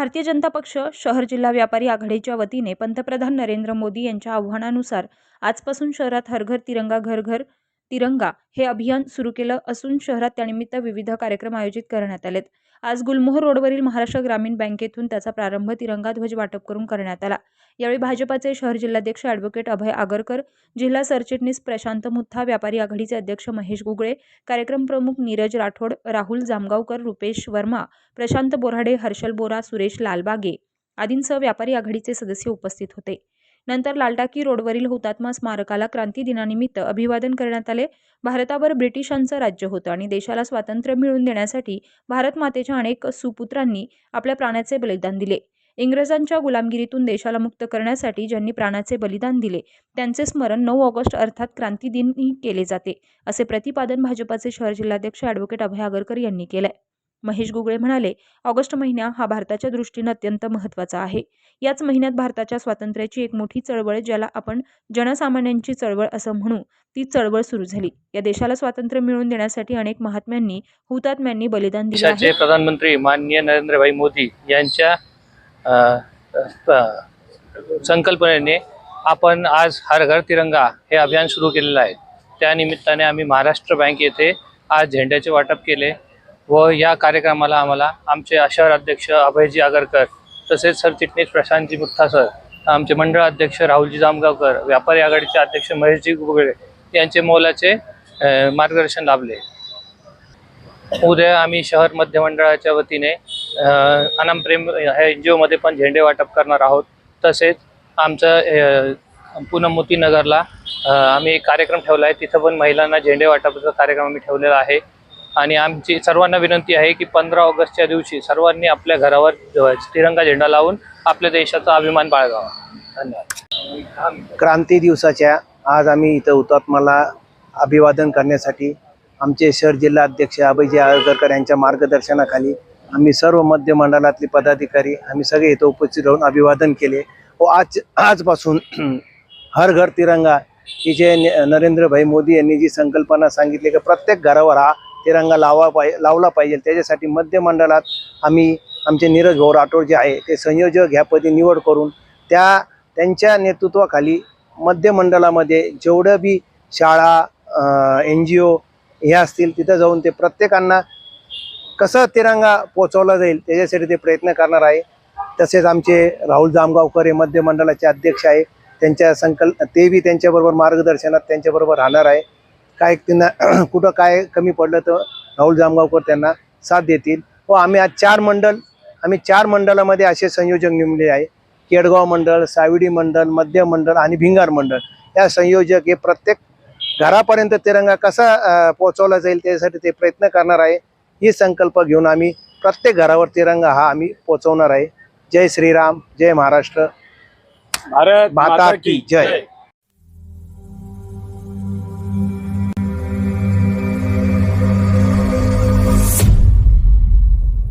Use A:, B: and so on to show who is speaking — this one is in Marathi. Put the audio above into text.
A: भारतीय जनता पक्ष शहर जिल्हा व्यापारी आघाडीच्या वतीने पंतप्रधान नरेंद्र मोदी यांच्या आव्हानानुसार आजपासून शहरात हर घर तिरंगा घर घर तिरंगा हे अभियान सुरू केलं असून शहरात त्यानिमित्त विविध कार्यक्रम आयोजित करण्यात आलेत. आज गुलमोहर रोडवरील महाराष्ट्र ग्रामीण बँकेतून त्याचा प्रारंभ तिरंगा ध्वज वाटप करून करण्यात आला. यावेळी भाजपाचे शहर जिल्हाध्यक्ष ॲडव्होकेट अभय आगरकर जिल्हा सरचिटणीस प्रशांत मुथा व्यापारी आघाडीचे अध्यक्ष महेश गुगळे कार्यक्रम प्रमुख नीरज राठोड राहुल जामगावकर रुपेश वर्मा प्रशांत बोराडे हर्षल बोरा सुरेश लालबागे आदींसह व्यापारी आघाडीचे सदस्य उपस्थित होते. नंतर लालटाकी रोडवरील हुतात्मा स्मारकाला क्रांती दिनानिमित्त अभिवादन करण्यात आले. भारतावर ब्रिटिशांचं राज्य होतं आणि देशाला स्वातंत्र्य मिळवून देण्यासाठी भारत मातेच्या अनेक सुपुत्रांनी आपल्या प्राण्याचे बलिदान दिले. इंग्रजांच्या गुलामगिरीतून देशाला मुक्त करण्यासाठी ज्यांनी प्राणाचे बलिदान दिले त्यांचे स्मरण नऊ ऑगस्ट अर्थात क्रांती दिनही केले जाते असे प्रतिपादन भाजपाचे शहर जिल्हाध्यक्ष ॲडव्होकेट अभय आगरकर यांनी आहे महेश गुगळे म्हणाले ऑगस्ट महिना हा भारताच्या दृष्टीनं अत्यंत महत्त्वाचा आहे. याच महिन्यात भारताच्या स्वातंत्र्याची एक मोठी चळवळ ज्याला आपण जनसामान्यांची चळवळ असं म्हणू ती चळवळ सुरू झाली. या देशाला स्वातंत्र्य मिळवून देण्यासाठी अनेक महात्म्यांनी हुतात्म्यांनी बलिदान दिले आहे.
B: प्रधानमंत्री माननीय नरेंद्रभाई मोदी यांच्या संकल्पनेने आपण आज हर घर तिरंगा हे अभियान सुरू केलेलं आहे. त्यानिमित्ताने आम्ही महाराष्ट्र बँक येथे आज झेंड्याचे वाटप केले. व या कार्यक्रमाला आम्हाला आमचे शहर अध्यक्ष अभयजी आगरकर तसेच सरचिटणीस प्रशांतजी मुठ्ठा सर आमचे मंडळ अध्यक्ष राहुलजी जामगावकर व्यापारी आघाडीचे अध्यक्ष महेशजी गुगळे यांचे मोलाचे मार्गदर्शन लाभले. उद्या आम्ही शहर मध्य मंडळाच्या वतीने अनामप्रेम ह्या एन जी ओमध्ये पण झेंडे वाटप करणार आहोत. तसेच आमचं अ, मोतीनगरला आम्ही एक कार्यक्रम ठेवला आहे. तिथं पण महिलांना झेंडे वाटपाचा कार्यक्रम आम्ही ठेवलेला आहे. आणि आमची सर्वांना विनंती आहे की पंधरा ऑगस्टच्या दिवशी सर्वांनी आपल्या घरावर तिरंगा झेंडा लावून आपल्या देशाचा अभिमान बाळगावा. धन्यवाद.
C: क्रांती दिवसाच्या आज आम्ही इथं हुतात्माला अभिवादन करण्यासाठी आमचे शहर जिल्हा अध्यक्ष अभयजी आळगरकर यांच्या मार्गदर्शनाखाली आम्ही सर्व मध्य मंडळातले पदाधिकारी आम्ही सगळे इथं उपस्थित राहून अभिवादन केले. व आज आजपासून हर घर तिरंगा ही जे न- नरेंद्रभाई मोदी यांनी जी संकल्पना सांगितली की प्रत्येक घरावर हा तिरंगा लावा पाहि लावला पाहिजे. त्याच्यासाठी मध्य मंडळात आम्ही आमचे नीरज भाऊ राठोड जे आहे ते संयोजक ह्यापदी निवड करून त्या त्यांच्या नेतृत्वाखाली मध्य मंडळामध्ये जेवढं बी शाळा एन जी ओ हे असतील तिथं जाऊन ते प्रत्येकांना कसं तिरंगा पोचवला जाईल त्याच्यासाठी ते प्रयत्न करणार आहे. तसेच आमचे राहुल जामगावकर हे मध्य मंडळाचे अध्यक्ष आहे. त्यांच्या संकल्प ते बी त्यांच्याबरोबर मार्गदर्शनात त्यांच्याबरोबर राहणार आहे. काय त्यांना कुठं काय कमी पडलं तर राहुल जामगावकर त्यांना साथ देतील. व आम्ही आज चार मंडळ आम्ही चार मंडळामध्ये असे संयोजक नेमले आहे. केडगाव मंडळ साविडी मंडळ मध्य मंडळ आणि भिंगार मंडळ. या संयोजक हे प्रत्येक घरापर्यंत तिरंगा कसा पोहोचवला जाईल त्यासाठी ते प्रयत्न करणार आहे. ही संकल्प घेऊन आम्ही प्रत्येक घरावर तिरंगा हा आम्ही पोहोचवणार आहे. जय श्रीराम जय महाराष्ट्र.
D: भारत
C: माता की जय.